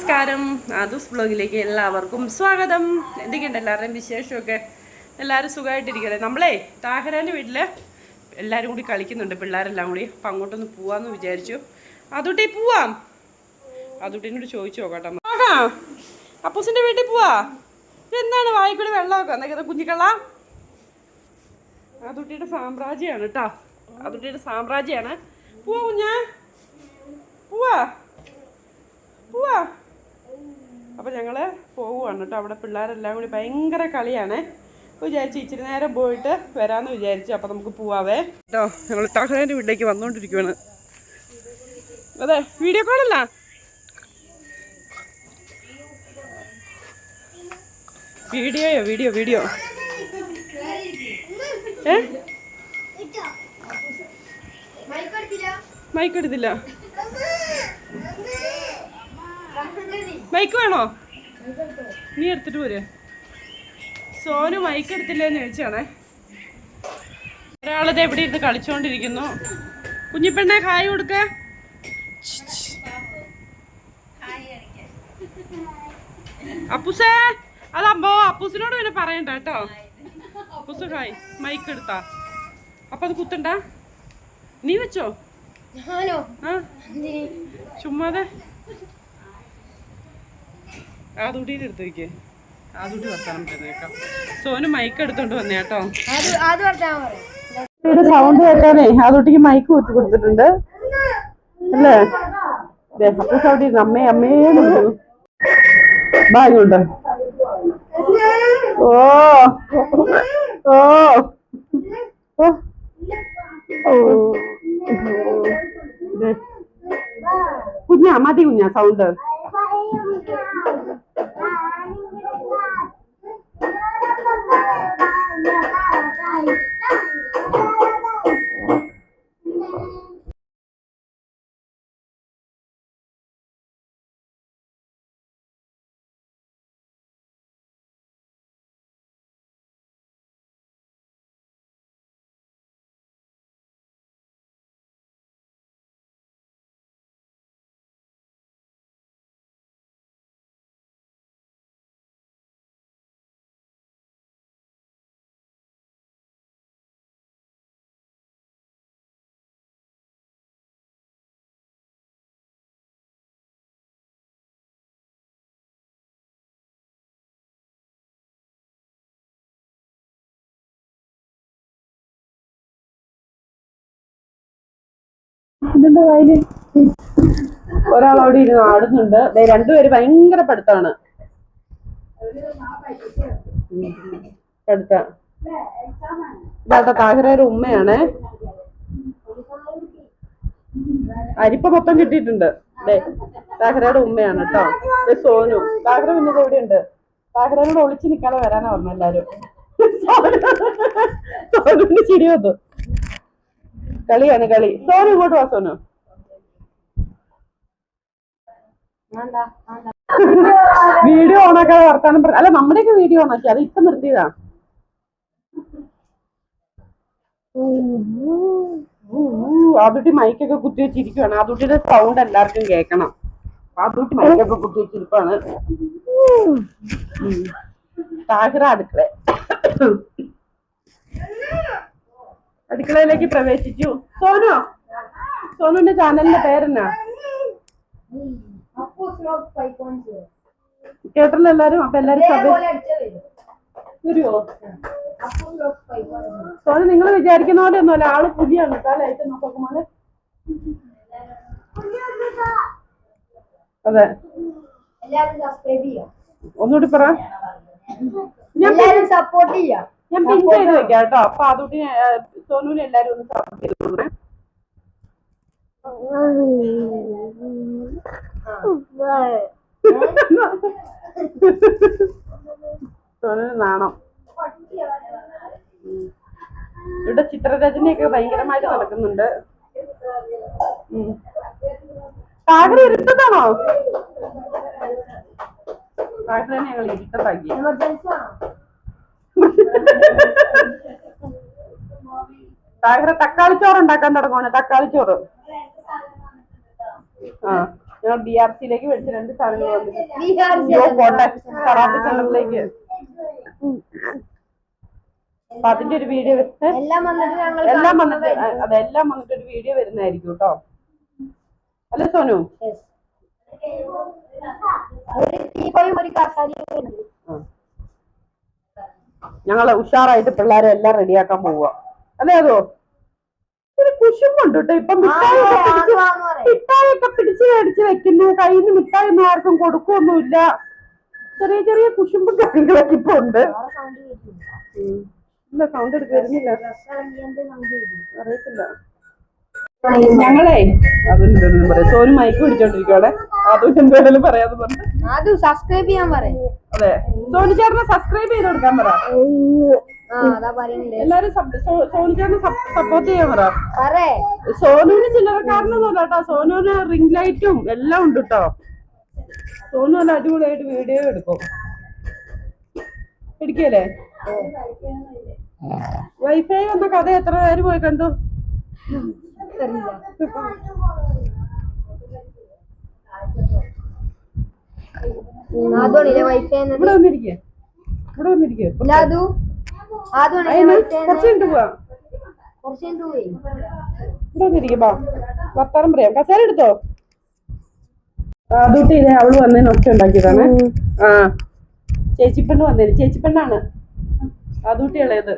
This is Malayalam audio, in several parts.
നമസ്കാരം. ആദൂസ് ബ്ലോഗിലേക്ക് എല്ലാവർക്കും സ്വാഗതം. എന്തൊക്കെയുണ്ട് എല്ലാവരുടെയും വിശേഷമൊക്കെ? എല്ലാവരും സുഖമായിട്ടിരിക്കട്ടെ നമ്മളേ താഹരാന്റെ വീട്ടിൽ എല്ലാവരും കൂടി കളിക്കുന്നുണ്ട്. പിള്ളേരെല്ലാം കൂടി. അപ്പം അങ്ങോട്ടൊന്ന് പോവാന്ന് വിചാരിച്ചു. അതുട്ടി പോവാം. അതുട്ടിനോട് ചോദിച്ചു നോക്കട്ടെ ആഹാ അപ്പൂസിന്റെ വീട്ടിൽ പോവാ. എന്താണ് വായിക്കൂടി വെള്ളമൊക്കെ എന്നൊക്കെ കുഞ്ഞിക്കള്ള? അതുട്ടിയുടെ സാമ്രാജ്യമാണ് കേട്ടോ. അതുട്ടിയുടെ സാമ്രാജ്യമാണ്. പോവാ കുഞ്ഞാ. പോവാ. അപ്പം ഞങ്ങൾ പോവുകയാണ് കേട്ടോ. അവിടെ പിള്ളേരെല്ലാം കൂടി ഭയങ്കര കളിയാണ്. വിചാരിച്ച് ഇച്ചിരി നേരം പോയിട്ട് വരാമെന്ന് വിചാരിച്ചു. അപ്പോൾ നമുക്ക് പോവാവേ. കേട്ടോ ഞങ്ങൾ തഹ്റേന്റെ വീട്ടിലേക്ക് വന്നുകൊണ്ടിരിക്കുവാണ് അതെ വീഡിയോ കോളല്ല വീഡിയോയോ വീഡിയോ വീഡിയോ? ഏ? മൈക്ക് വേണോ? നീ എടുത്തിട്ട് പോര്. സോനു മൈക്ക് എടുത്തില്ലേന്ന് ചോദിച്ചാണേ. ഒരാളത് എവിടെ ഇരുന്ന് കളിച്ചോണ്ടിരിക്കുന്നു. കുഞ്ഞിപ്പെണ്ണെ ഹായ് കൊടുക്ക. അപ്പൂസേ അതമ്പോ അപ്പൂസിനോട് പിന്നെ പറയണ്ട കേട്ടോ. അപ്പൂസ് ഹായ് മൈക്ക് എടുത്താ. അപ്പൊ അത് കുത്തണ്ട? നീ വെച്ചോ? ഞാനോ? ആ? എന്തിന്? ചുമ്മാതെ തുടിയിൽ എടുത്ത് വയ്ക്കേ ആദൂട്ടി വർത്താനം പറഞ്ഞേക്കാം സോനു മൈക്ക് എടുത്തോണ്ട് വന്നേ കേട്ടോ. സൗണ്ട് കേൾക്കാനേ ആദൂട്ടിക്ക് മൈക്ക് കുത്തി കൊടുത്തിട്ടുണ്ട്. അല്ലേ? ദേ, അപ്പൂസ് അവിടെ ഇരുന്ന് അമ്മേ അമ്മേന്ന് വിളിക്കുന്നു. ബാ ഓ. ഓ. ഓ. കുഞ്ഞാ മതി കുഞ്ഞാ സൗണ്ട് Bye. ഒരാൾ അവിടെ ഇരുന്ന് ആടുന്നുണ്ട്. രണ്ടുപേര് ഭയങ്കര പഠിത്തമാണ്. പഠിത്ത. ഇതാട്ടെ താഹിറയുടെ ഉമ്മയാണ്. അരിപ്പ മൊത്തം കിട്ടിയിട്ടുണ്ട്. ദേ താഹിറയുടെ ഉമ്മയാണ് കേട്ടോ സോനു. താഹിറ പിന്നെ എവിടെയുണ്ട് താഹിറയോട് ഒളിച്ചു നിൽക്കാതെ വരാനാ പറഞ്ഞു എല്ലാരും. സോനുവിന്റെ ചിരി വന്നു കളിയാണ് കളി. സോനു ഇങ്ങോട്ട് വാ സോനു. വീഡിയോ ഓണാക്കാതെ വർത്താനം പറ അല്ല നമ്മുടെയൊക്കെ വീഡിയോ ഓണാക്കി. അത് ഇപ്പൊ നിർത്തിയതാ. ആദുട്ടി മൈക്കൊക്കെ കുത്തി വെച്ചിരിക്കുവാണ്. ആദുട്ടിയുടെ സൗണ്ട് എല്ലാവർക്കും കേൾക്കണം. ആദുട്ടി മൈക്കൊക്കെ കുത്തി വെച്ചിരിപ്പാണ് താഹിറ അടുക്കള. അടുക്കളയിലേക്ക് പ്രവേശിച്ചു. സോനു? സോനുവിന്റെ ചാനലിന്റെ പേരെന്നാ? കേട്ടല്ലോ എല്ലാരും അപ്പൊ എല്ലാരും വരുമോ സോനു നിങ്ങൾ വിചാരിക്കുന്ന പോലെ ഒന്നുമല്ല. ആൾ പുതിയാണ് കേട്ടോ ലൈറ്റ് നോക്കുമ്പോൾ അതെ. ഒന്നുകൂടി പറ. ഞാൻ സപ്പോർട്ട് ചെയ്യാം. ഞാൻ പിൻ ചെയ്ത് വെക്കാം കേട്ടോ അപ്പൊ അതുകൊണ്ട് സോനുവിന് എല്ലാരും ഒന്ന് സപ്പോർട്ട് ചെയ്ത് കൊടുക്കണേ. സോനുവിന് നാണം. ഇവിടെ ചിത്രരചനയൊക്കെ ഭയങ്കരമായിട്ട് നടക്കുന്നുണ്ട്. താഴെ ഇരുത്തതാണോ താഴെ ഞങ്ങൾ ഇരുത്തതാക്കി താഴെ തക്കാളി ചോറ് ഉണ്ടാക്കാൻ തുടങ്ങുവാണ്. തക്കാളി ചോറ്. ആ ഞങ്ങൾ ബി ആർ സിയിലേക്ക് മേടിച്ച രണ്ട് സാധനങ്ങൾ സെന്ററിലേക്ക് അപ്പൊ അതിന്റെ ഒരു വീഡിയോ എല്ലാം വന്നിട്ട് എല്ലാം വന്നിട്ട് അതെല്ലാം വന്നിട്ട് ഒരു വീഡിയോ വരുന്നതായിരിക്കും കേട്ടോ അല്ല സോനു. ഒരു ഒരു കസാലയും ഞങ്ങൾ ഉഷാറായിട്ട് പിള്ളേരെ എല്ലാം റെഡിയാക്കാൻ പോവുക. അല്ലേ അതോ? ഒരു കുശുമ്പുണ്ട് കേട്ടോ. ഇപ്പൊ മിഠായിയൊക്കെ പിടിച്ച്. മിഠായിയൊക്കെ പിടിച്ച് മേടിച്ച് വെക്കുന്നു. കയ്യിൽ നിന്ന് മിഠായി ഒന്നും ആർക്കും കൊടുക്കൊന്നുമില്ല ചെറിയ ചെറിയ കുശുമ്പും കാര്യങ്ങളൊക്കെ ഇപ്പൊ ഉണ്ട്. ഇല്ല സൗണ്ട് എടുക്കുന്നില്ല. അറിയത്തില്ല. ഞങ്ങളെ? അതെന്താ പറയാം. സോനു മൈക്ക് പിടിച്ചോണ്ടിരിക്കുവാടെ അതും എന്തായാലും പറയാന്ന് പറഞ്ഞു. അത് സബ്സ്ക്രൈബ് ചെയ്യാൻ പറയാം. അതെ. സോനു ചേട്ടനെ സബ്സ്ക്രൈബ് ചെയ്ത് കൊടുക്കാൻ പറ. ആ അതാ പറയുന്നുണ്ട് എല്ലാരും സോനു ചേട്ടനെ സപ്പോർട്ട് ചെയ്യാൻ പറ. സോനുവിന് ചില്ലറക്കാരനൊന്നുമല്ല കേട്ടോ. സോനുവിന് റിംഗ് ലൈറ്റും എല്ലാം ഉണ്ട് കേട്ടോ. സോനു നല്ല അടിപൊളിയായിട്ട് വീഡിയോ എടുക്കും. എടുക്കല്ലേ വൈഫൈ വന്ന കഥ എത്ര പേര് പോയി കണ്ടു? അറിയില്ല അതുകൊണ്ടില്ലേ വൈഫൈ ഇവിടെ വന്നിരിക്കേ. ഇവിടെ വന്നിരിക്കേ. ഇല്ല അതു അതുകൊണ്ടില്ലേ അതിന് വൈഫൈ കുറച്ച് കഴിഞ്ഞിട്ട് പോവാം. കുറച്ച് കഴിഞ്ഞ് പോയി. ഇവിടെ വന്നിരിക്കും ബാ. വർത്താനം പറയാം. കസേര എടുത്തോ? അതുകൊണ്ട് ഇതേ അവൾ വന്നതിന് ഒച്ച ഉണ്ടാക്കിയതാണ്. ആ. ചേച്ചിപ്പെണ്ണ് വന്നേന് ചേച്ചിപ്പെണ്ണാണ്. അതുകൂട്ടി ഇളയത്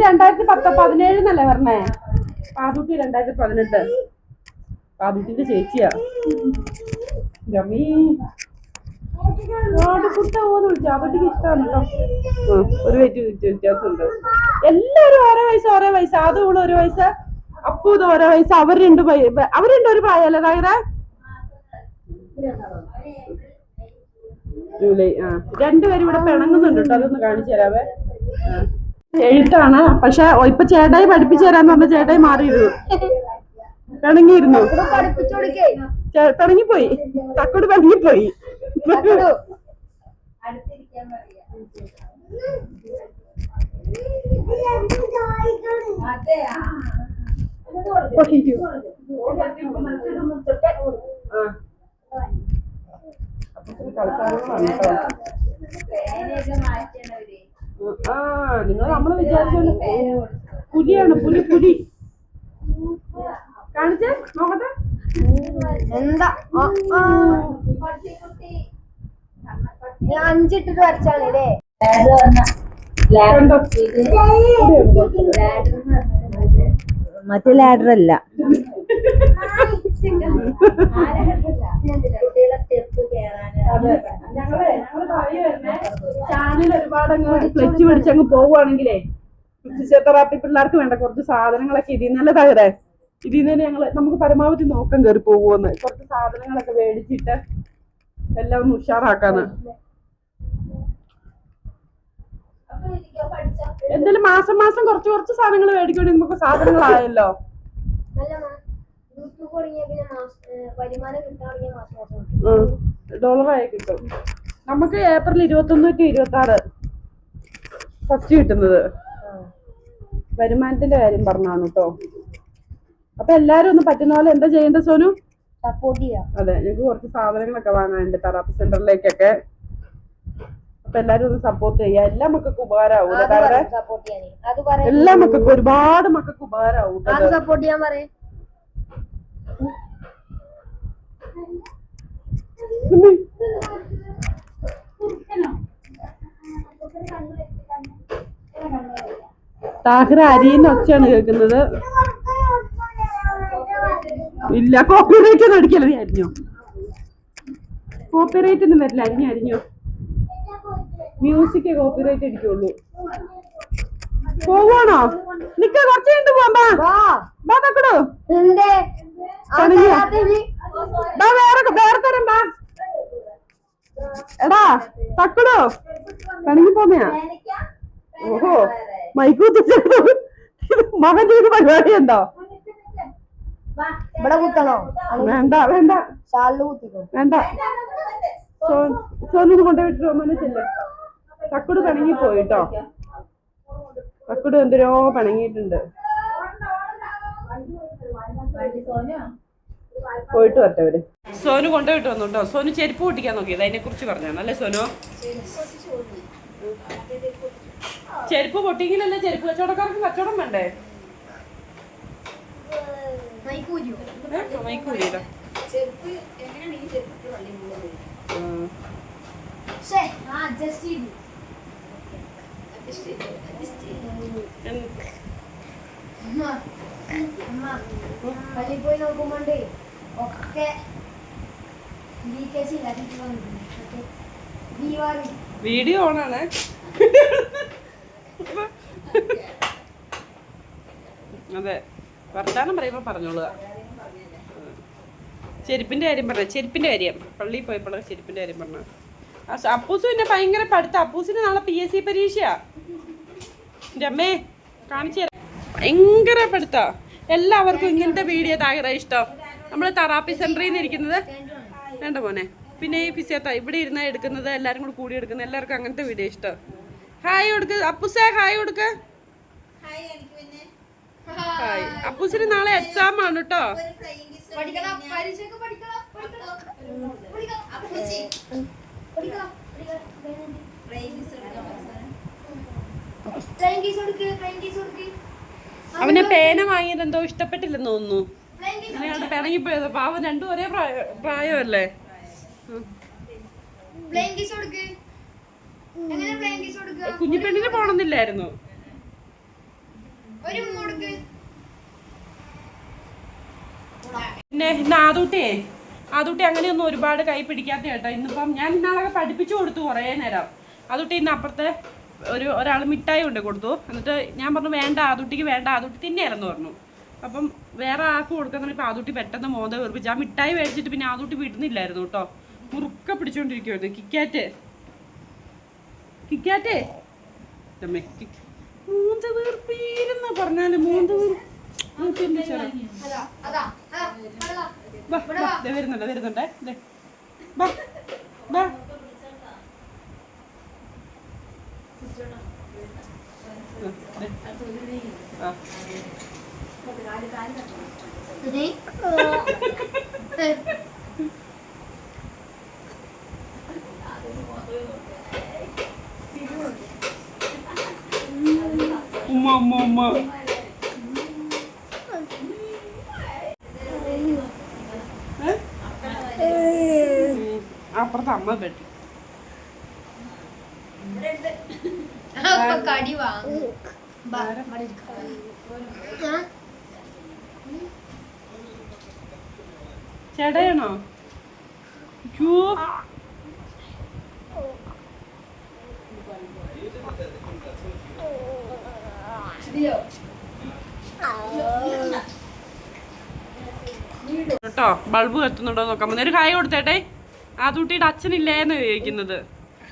രണ്ടായിരത്തി പത്ത് പതിനേഴെന്നല്ലേ പറഞ്ഞേ? പാതുട്ടി രണ്ടായിരത്തി പതിനെട്ട് പാതുട്ടിന്റെ ചേച്ചിയാ എല്ലാവരും ഓരോ വയസ്സ് ഓരോ വയസ്സ്. ആദ്യം ഇവിടെ ഒരു വയസ്സ് അപ്പു ഇത് ഓരോ വയസ്സ്. അവർ രണ്ട് അവർ രണ്ട് ഒരു പ്രായമല്ലേ ജൂലൈ ആ. രണ്ടുപേരും ഇവിടെ പിണങ്ങുന്നുണ്ട് കേട്ടോ. അതൊന്ന് കാണിച്ചു തരാവേ. ആ. എഴുത്താണ്. പക്ഷെ ഇപ്പൊ ചേട്ടായി പഠിപ്പിച്ചു തരാന്ന് പറഞ്ഞ ചേട്ടായി മാറിയിരുന്നു. പിണങ്ങിയിരുന്നു പിണങ്ങിപ്പോയി തക്കോട് പിണങ്ങിപ്പോയി തക്കടു. ആ. നിങ്ങൾ നമ്മൾ വിചാരിച്ചാണ് പുലിയാണ് പുലി പുലി. കാണിച്ചേ നോക്കട്ടെ. എന്താ? അഞ്ചിട്ടിട്ട് വരച്ചാണ് മറ്റേ ലാഡർ അല്ല. അതെ. ഞങ്ങളെ ഞങ്ങൾ പറയുവായിരുന്നേ ചാനൽ ഒരുപാട് അങ്ങ് ക്ലച്ച് പിടിച്ചങ്ങ് പോവുകയാണെങ്കിലേ ഫിസിയോതെറാപ്പി പിള്ളേർക്ക് വേണ്ട കുറച്ച് സാധനങ്ങളൊക്കെ ഇതിൽ നിന്നല്ലേ തകരേ. ഇതിൽ നിന്ന് ഞങ്ങൾ നമുക്ക് പരമാവധി നോക്കം കയറി പോകുമെന്ന് കുറച്ച് സാധനങ്ങളൊക്കെ മേടിച്ചിട്ട് എല്ലാം ഒന്ന് ഉഷാറാക്കാന്ന്. എന്തായാലും മാസം മാസം കുറച്ച് കുറച്ച് സാധനങ്ങൾ മേടിക്കുവാണെങ്കിൽ നമുക്ക് സാധനങ്ങളായല്ലോ. ഡോളറായി കിട്ടും. നമുക്ക് ഏപ്രിൽ ഇരുപത്തൊന്ന് ടു ഇരുപത്തി ആറ് ഫസ്റ്റ് കിട്ടുന്നത് വരുമാനത്തിന്റെ കാര്യം പറഞ്ഞാണ് കേട്ടോ അപ്പൊ എല്ലാരും ഒന്ന് പറ്റുന്ന പോലെ എന്താ ചെയ്യേണ്ടത് സോനു? സപ്പോർട്ട് ചെയ്യാം. അതെ ഞങ്ങൾക്ക് കുറച്ച് സാധനങ്ങളൊക്കെ വാങ്ങാനുണ്ട് തെറാപ്പി സെന്ററിലേക്കൊക്കെ. അപ്പൊ എല്ലാരും ഒന്ന് സപ്പോർട്ട് ചെയ്യാം. എല്ലാ മക്കൾക്ക് ഉപകാരമാവും എല്ലാ മക്കൾക്കും ഒരുപാട് മക്കൾക്ക് ഉപകാരമാവും സപ്പോർട്ട് ചെയ്യാൻ പറയും. ഉമ്മി. താഹിറ അരിയുന്ന ഒച്ചയാണ് കേൾക്കുന്നത്. ഇല്ല കോപ്പിറൈറ്റ് ഒന്നും അടിക്കല്ല നീ അരിഞ്ഞോ? കോപ്പിറൈറ്റ് ഒന്നും വരില്ല അരിഞ്ഞോ അരിഞ്ഞോ? Copy copyright അടിക്കുള്ളൂ. പോവാണോ? നിക്ക കുറച്ച് കഴിഞ്ഞിട്ട് പോവാം ബാ. ബാ തക്കടോ. വേറെ വേറെ തരം ബാ എടാ തക്കടോ പിണങ്ങി പോന്നെയാ ഓഹോ മൈക്കൂത്തി മകൻ ചെയ്ത് പരിപാടി ഉണ്ടോ ഇവിടെ കുത്തണോ വേണ്ട വേണ്ട ഷാളിൽ കുത്തിക്കോ വേണ്ട സോനിന് കൊണ്ടുപോയിട്ട് റോമനെ ചെല്ല തക്കട് പിണങ്ങി പോയിട്ടോ അക്കുട് എന്തിനോ പിണങ്ങിയിട്ടുണ്ട് പോയിട്ട് വരട്ടെ അവർ സോനു കൊണ്ടുപോയിട്ട് വന്നു കേട്ടോ സോനു ചെരുപ്പ് പൊട്ടിക്കാൻ നോക്കിയത് അതിനെ കുറിച്ച് പറഞ്ഞു അല്ലേ സോനു ചെരുപ്പ് പൊട്ടിക്കില്ലല്ലേ ചെരുപ്പ് കച്ചവടക്കാർക്ക് കച്ചവടം വേണ്ടേ മൈക്കൂരിയോ പള്ളിയിൽ പോയി നോക്കുമ്പോണ്ട് ഒക്കെ വീഡിയോ ഓണാണ് അതെ. വർത്താനം പറയുമ്പോൾ പറഞ്ഞോളുക. ചെരുപ്പിന്റെ കാര്യം പറഞ്ഞ? ചെരുപ്പിന്റെ കാര്യം. പള്ളിയിൽ പോയപ്പോഴാണ് ചെരുപ്പിന്റെ കാര്യം പറഞ്ഞ അപ്പൂസും എന്നെ ഭയങ്കര പഠിത്തം അപ്പൂസിന് നാളെ പി എസ് സി പരീക്ഷയാ. എന്റെ അമ്മേ കാണിച്ചു ഭയങ്കര പഠിത്ത. എല്ലാവർക്കും ഇങ്ങനത്തെ വീഡിയോ താങ്കര ഇഷ്ടം. നമ്മൾ തെറാപ്പി സെന്ററിൽ നിന്ന് ഇരിക്കുന്നത് വേണ്ട മോനെ. പിന്നെ ഈ ഫിസിയോത്ത ഇവിടെ ഇരുന്ന് എടുക്കുന്നത് എല്ലാരും കൂടി കൂടി എടുക്കുന്നത് എല്ലാവർക്കും അങ്ങനത്തെ വീഡിയോ ഇഷ്ടം. ഹായ് കൊടുക്ക് അപ്പുസേ ഹായ് കൊടുക്ക്. ഹായ് അപ്പൂസിന് നാളെ എക്സാം ആണ് കേട്ടോ. അവനെ പേന വാങ്ങിയത് എന്തോ ഇഷ്ടപ്പെട്ടില്ലെന്ന് തോന്നുന്നു. അങ്ങനെയാണ് പിണങ്ങിപ്പോയത്. പാവം രണ്ടും ഒരേ പ്രായമല്ലേ? കുഞ്ഞിപ്പെണ്ണിന് പോണമെന്നില്ലായിരുന്നു കൊടുക്ക്. പിന്നെ ഇന്ന് ആദൂട്ടിയെ ആദൂട്ടി അങ്ങനെയൊന്നും ഒരുപാട് കൈ പിടിക്കാത്ത കേട്ടോ. ഇന്നിപ്പം ഞാൻ ഇന്നാളൊക്കെ പഠിപ്പിച്ചു കൊടുത്തു കുറേ നേരം. ആദൂട്ടി ഇന്ന് അപ്പുറത്തെ ഒരു ഒരാൾ മിഠായി കൊണ്ട് കൊടുത്തു. എന്നിട്ട് ഞാൻ പറഞ്ഞു വേണ്ട ആദൂട്ടിക്ക് വേണ്ട. ആദൂട്ടി തിന്നെയായിരുന്നു പറഞ്ഞു. അപ്പം വേറെ ആൾക്ക് കൊടുക്കാൻ ഇപ്പം ആദൂട്ടി പെട്ടെന്ന് മോദ വെറുപ്പിച്ച് ആ മിഠായി മേടിച്ചിട്ട് പിന്നെ ആദൂട്ടി വിടുന്നില്ലായിരുന്നു കേട്ടോ. മുറുക്ക പിടിച്ചോണ്ടിരിക്കുവായിരുന്നു. കിക്കാറ്റ്. കിക്കാറ്റേ. അമ്മേ മൂന്ത വീർപ്പീരെന്ന് പറഞ്ഞാൽ? മൂന്ത വീർപ്പിന്റെ വരുന്നുണ്ട് വരുന്നുണ്ടേ. ആ. ഉമ്മ ഉമ്മ ഉമ്മ. അപ്പുറത്ത് അമ്മ പെട്ടി കടി വാങ്ങും. ചേട്ടയാണോ? അയ്യോ. കേട്ടോ ബൾബ് കത്തുന്നുണ്ടോ നോക്കാൻ ഒരു കായ കൊടുത്തേട്ടെ. ആ തൂട്ടിയുടെ അച്ഛനില്ലേന്ന് ചോദിക്കുന്നത്.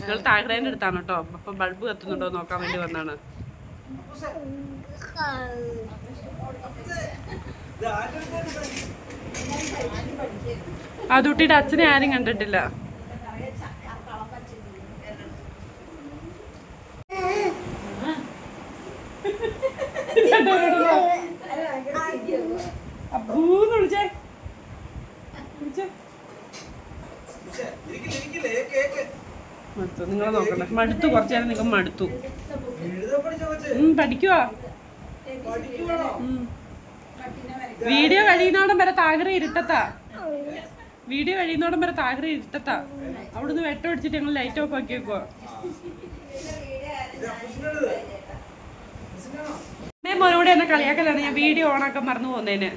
നിങ്ങൾ താഴേന്റെ അടുത്താണ് കേട്ടോ. അപ്പൊ ബൾബ് കത്തുന്നുണ്ടോ നോക്കാൻ വേണ്ടി വന്നാണ്. ആ കുട്ടിയുടെ അച്ഛനെ ആരും കണ്ടിട്ടില്ല. മടുത്തു. നിങ്ങൾ നോക്കണ്ട. മടുത്തു. കുറച്ചു നേരം നിങ്ങൾ മടുത്തു. പഠിക്കുവാ. വീഡിയോ കഴിയുന്നോടം വരെ താകര ഇരുട്ടത്താ. വീഡിയോ കഴിയുന്നോടം വരെ താകര ഇരുട്ടത്താ. അവിടുന്ന് വെട്ടം അടിച്ചിട്ട് ഞങ്ങൾ ലൈറ്റ് ഓഫ് ആക്കി വെക്കുവാ. മോനോട് എന്നെ കളിയാക്കലാണ്. ഞാൻ വീഡിയോ ഓണാക്കാൻ മറന്നു പോകുന്നതിന്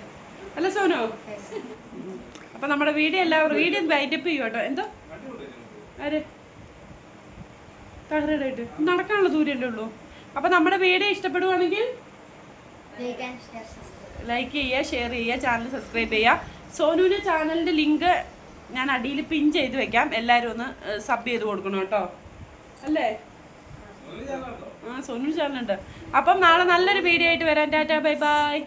അല്ല സോനോ? അപ്പൊ നമ്മുടെ വീഡിയോ എല്ലാവരും വീഡിയോ വൈൻഡപ്പ് ചെയ്യും കേട്ടോ എന്തോ? ആര്? തകരടായിട്ട് നടക്കാനുള്ള ദൂരമല്ലേ ഉള്ളൂ. അപ്പൊ നമ്മുടെ വീഡിയോ ഇഷ്ടപ്പെടുവാണെങ്കിൽ ലൈക്ക് ചെയ്യുക ഷെയർ ചെയ്യുക ചാനൽ സബ്സ്ക്രൈബ് ചെയ്യുക. സോനുവിന്റെ ചാനലിന്റെ ലിങ്ക് ഞാൻ അടിയിൽ പിൻ ചെയ്ത് വെക്കാം. എല്ലാവരും ഒന്ന് സബ് ചെയ്ത് കൊടുക്കണം കേട്ടോ. അല്ലേ? ആ സോനു ചാനലുണ്ട് അപ്പം നാളെ നല്ലൊരു വീഡിയോ ആയിട്ട് വരാം. Tata bye bye.